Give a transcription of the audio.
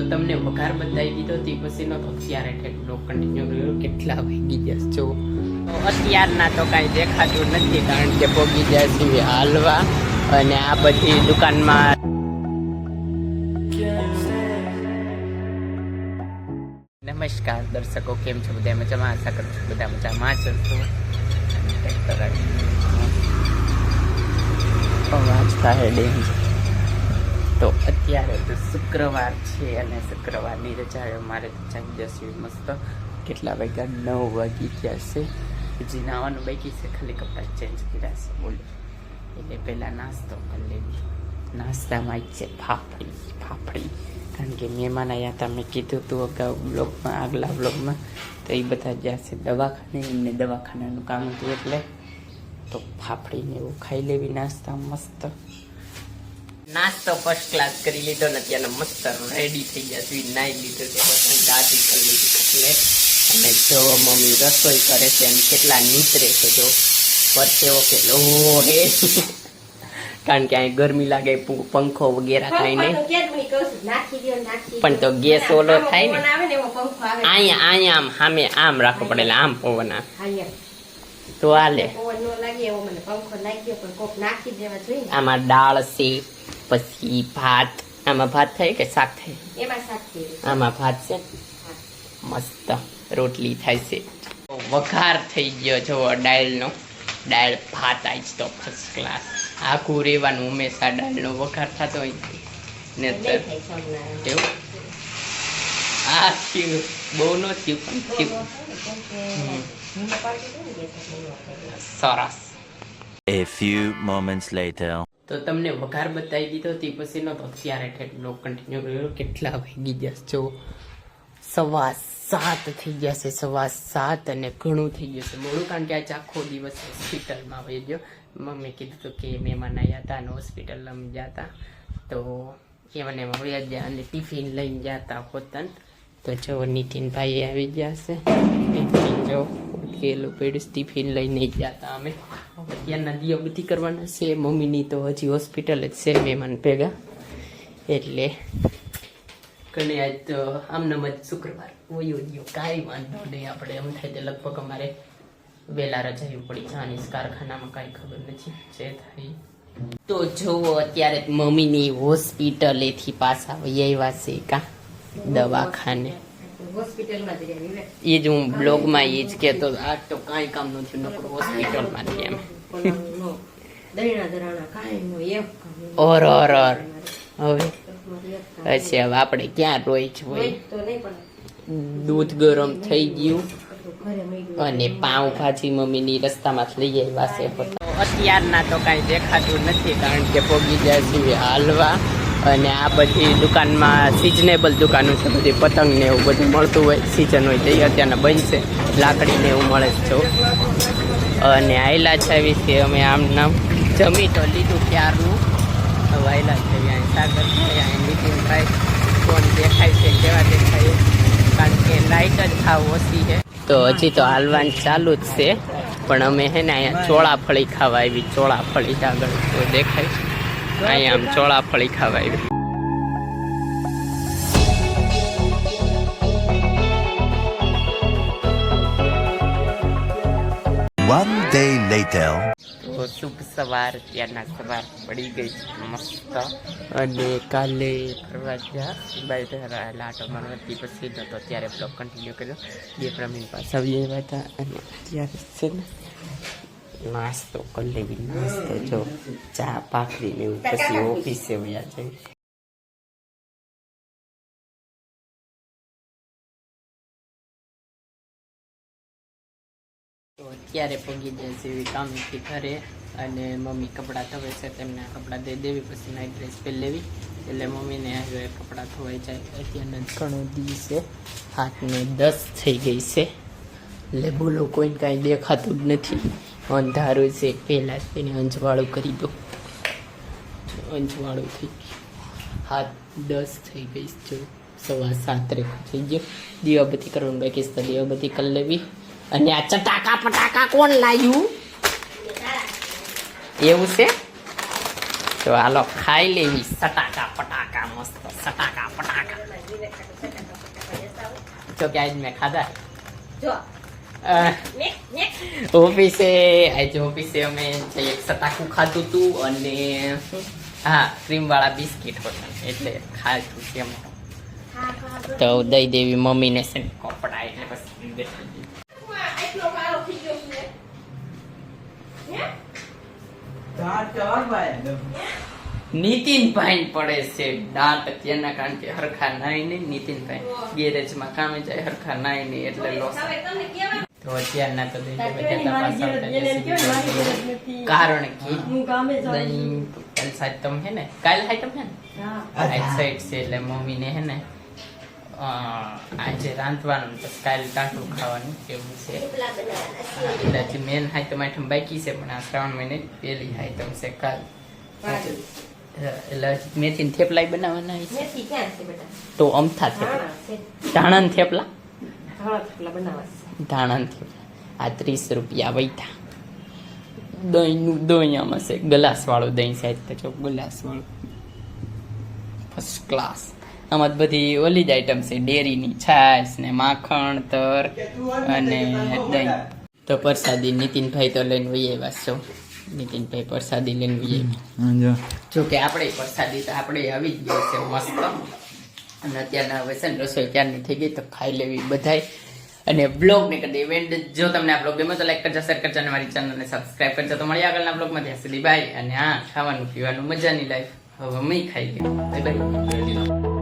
તો તમને વઘાર બતાવી દીધો તે પછી નો તો અત્યારે કેટલો કન્ટિન્યુ રહ્યો. કેટલા વાગી ગયા જો અત્યારના તો કાંઈ દેખાતું નથી કારણ કે પોગી જાય છે હાલવા અને આ બધી દુકાનમાં નમસ્કાર દર્શકો, કેમ છો? બધા મજામાં? આશા કરું છું બધા મજામાં જ કરાવી અવાજ થાય ડેન્જ તો અત્યારે તો શુક્રવાર છે અને શુક્રવારની રજા મારે તો ચાલી જશે. મસ્ત કેટલા વાગ્યા? નવ વાગી ગયા છે. હજી નાવાનું બાકી છે. ખાલી કપડાં ચેન્જ કર્યા છે. બોલો. એટલે પહેલાં નાસ્તો કરી લેવી નાસ્તામાં છે ફાફડી ફાફડી. કારણ કે મહેમાન આવ્યા હતા. મેં કીધું હતું અગાઉ બ્લોગમાં આગલા બ્લોગમાં તો એ બધા જ્યાં છે દવાખાને. એમને દવાખાનાનું કામ હતું એટલે તો ફાફડીને એવું ખાઈ લેવી નાસ્તા મસ્ત. નાસ્તો ફર્સ્ટ ક્લાસ કરી લીધો ને અત્યારે મસ્ત રેડી થઈ ગયા છે નાઈ લીધો છે. પછી દાદી કરી લીધી એટલે અને જો મમ્મી રસોઈ કરે છે એમ કેટલા નીતરે છે જો. પરસેવો કેટલો હે. કારણ કે અહીં ગરમી લાગે પંખો વગેરે થાય ને. પણ તો ગેસ ઓલો થાય ને. અહીંયા અહીંયા આમ સામે આમ રાખવો પડે આમ પવન તો હાલે. આમાં દાળ છે પછી ભાત આમાં ભાત થાય કે શાક થાય? આમાં ભાત છે? મસ્ત રોટલી થાય છે. વઘાર થઈ ગયો જો દાળનો. દાળ ભાત આજ તો ફર્સ્ટ ક્લાસ આખું રેવાનું હંમેશા દાળનો વઘાર થતો હોય ને એવું? આ થયું. બહુ નો થયું પણ થયું. સરસ. A few moments later. તો તમને વઘાર બતાવી દીધો તે પછી નો તો ત્યારે ઠેઠ કન્ટિન્યુ કર્યો કેટલા વાગી ગયા જો સવા સાત થઈ ગયા છે, સવા સાત અને ઘણું થઈ ગયું છે. મોડું કારણ કે આજે આખો દિવસ હોસ્પિટલમાં વહી ગયો. મમ્મી કીધું હતું કે મહેમાન આવ્યા હતા અને હોસ્પિટલ અમે ગયા હતા તો એ મને વયા ગયા અને ટિફિન લઈને ગયા હતા હોતન. તો જો નીતિનભાઈ આવી ગયા છે. ટિફિન જો કેલું પડ્યું ટિફિન લઈને ગયા હતા અમે. અત્યારના દિયો બધી કરવાના છે. મમ્મીની તો હજી હોસ્પિટલ જ છે મહેમાન ભેગા. એટલે કને આજ તો આમનામ જ શુક્રવાર. ઓયો દીયો, કાંઈ વાંધો નહીં. આપણે એમ થાય તે લગભગ અમારે વહેલા રજાયું પડી. જાણીશ કારખાનામાં કાંઈ ખબર નથી. જે થાય. તો જુઓ, અત્યારે મમ્મીની હોસ્પિટલેથી પાછા આવ્યા છે કા દવાખાને. એ જ હું બ્લોગમાં એ જ કહેતો આ આજ તો કાંઈ કામ નથી નકરું હોસ્પિટલમાંથી એમ. ઓર ઓર ઓર. હવે? પછી હવે આપણે ક્યાં રોઈ હોય? દૂધ ગરમ થઈ ગયું. અને પાઉં ભાજી મમ્મીની રસ્તામાં લઈ આવ્યા છે. અત્યારના તો કાંઈ દેખાતું નથી કારણ કે પોગી જાય છે હાલવા. અને આ બધી દુકાનમાં સિઝનેબલ દુકાનો છે, બધી પતંગ ને એવું બધું મળતું હોય સિઝન હોય તો અત્યારના બનશે, લાકડી ને એવું મળે છે અને આયલા છાવી છે અમે આમ નામ. જમી તો લીધું ક્યારનું વાયલા છે અહીં સાગર છે અહીં નીતિનભાઈ કોણ દેખાય છે, કેવા દેખાય કારણ કે લાઇટ જ ખાવ ઓછી છે. તો હજી તો હાલવાન ચાલુ જ છે, પણ અમે હે ને અહીંયા ચોળાફળી ખાવા આવી, ચોળાફળી આગળ તો દેખાય. અહીંયા આમ ચોળાફળી ખાવા આવી. One day later. તો શુભ સવાર ત્યાંના સવાર પડી ગઈ છે મસ્ત. અને કાલે ફરવા ગયા બાય લાટો મારવાથી પછી તો ત્યારે બ્લોક કન્ટિન્યુ કર્યો. બે પ્રમીણ પાસે આવી આવ્યા હતા અને અત્યારે છે ને નાસ્તો કરી લેવી, નાસ્તો જો ચા પાકડી લેવું પછી ઓફિસે વયા તો અત્યારે પગી જાય એવી કામથી ઘરે અને મમ્મી કપડાં ધોવે છે, તેમને કપડાં દઈ દેવી, પછી નાઇટ ડ્રેસ પહેરી લેવી. એટલે મમ્મીને હવે કપડાં ધોવાઈ જાય. અત્યારના ઘણો દિવસે હાથને દસ થઈ ગઈ છે. એટલે બોલો, કોઈને કાંઈ દેખાતું જ નથી. અંધારું છે પહેલાં જ તેને અંજવાળું કરી દો. અંજવાળું થઈ ગયું. હાથ દસ થઈ ગઈ જો સવા સાત રેખો થઈ ગયો. દીવાબત્તી કરવાનું બાકી છે દીવાબત્તી કરી લેવી. અને આ ચટાકા પટાકા કોણ લાવ્યું એવું છે? તો હાલો ખાઈ લેવી. સટાકા પટાકા મસ્ત સટાકા પટાકા તો કે આજ મેં ખાધા. જો. ઓફિસે આજે ઓફિસે અમે એક સતાકું ખાધું હતું અને હા ક્રીમ વાળા બિસ્કિટ હતા એટલે ખાધું છે અમે તો દઈ દેવી મમ્મીને છે ને કપડા એટલે પછી બેઠી નીતિન નીતિનભાઈ પડે છે દાંત તેના કારણ કે હરખા નાય નહીં નીતિનભાઈ. ગેરેજમાં કામે જાય હરખા નાય નહીં એટલે લોસ. તો અત્યારના તો. કારણ કે કાલ સાહેબ તમે હે ને? કાલ હાય તમે હે. ને આજ સાઈડ છે એટલે મમ્મીને હે ને આજે રાંધવાનું તો કાલ ટાંટું ખાવાનું એવું છે. એટલે હજી મેન હાઈટમ આઈટમ બાકી છે પણ આ શ્રાવણ મહિને પહેલી હાઈટમ છે કાલ. એટલે હજી મેથીને થેપલા બનાવવાના તો અમથા થેપલા. ધાણા થેપલા? ધાણા થેપલા બનાવવા છે ધાણા આ ત્રીસ રૂપિયા વૈઠા દહીંનું દહીં આમાં છે. ગ્લાસવાળું દહીં સાહેબ તો ગ્લાસવાળું. ગ્લાસ વાળું ફર્સ્ટ ક્લાસ આમાં બધી ઓલી જ આઈટમ છે ડેરીની છાશ ને માખણ તર અને દહીં. તો પ્રસાદી નીતિનભાઈ તો લઈને વહી આવ્યા છો. નીતિનભાઈ પ્રસાદી લઈને વહી આવ્યા. જો. કે આપણે પ્રસાદી તો આપણે આવી જ ગઈ છે મસ્ત. અને અત્યારના હવે છે ને રસોઈ ક્યારની થઈ ગઈ તો ખાઈ લેવી બધાય. અને બ્લોગ ને કરી ઇવેન્ટ જો તમને આ બ્લોગ ગમ્યો તો લાઈક કરજો શેર કરજો અને મારી ચેનલને સબસ્ક્રાઇબ કરજો. તો મળીએ આગળના બ્લોગમાં ત્યાં સુધી બાય અને હા, ખાવાનું, પીવાનું, મજાની લાઈફ હવે મેં ખાઈ ગયું. Bye bye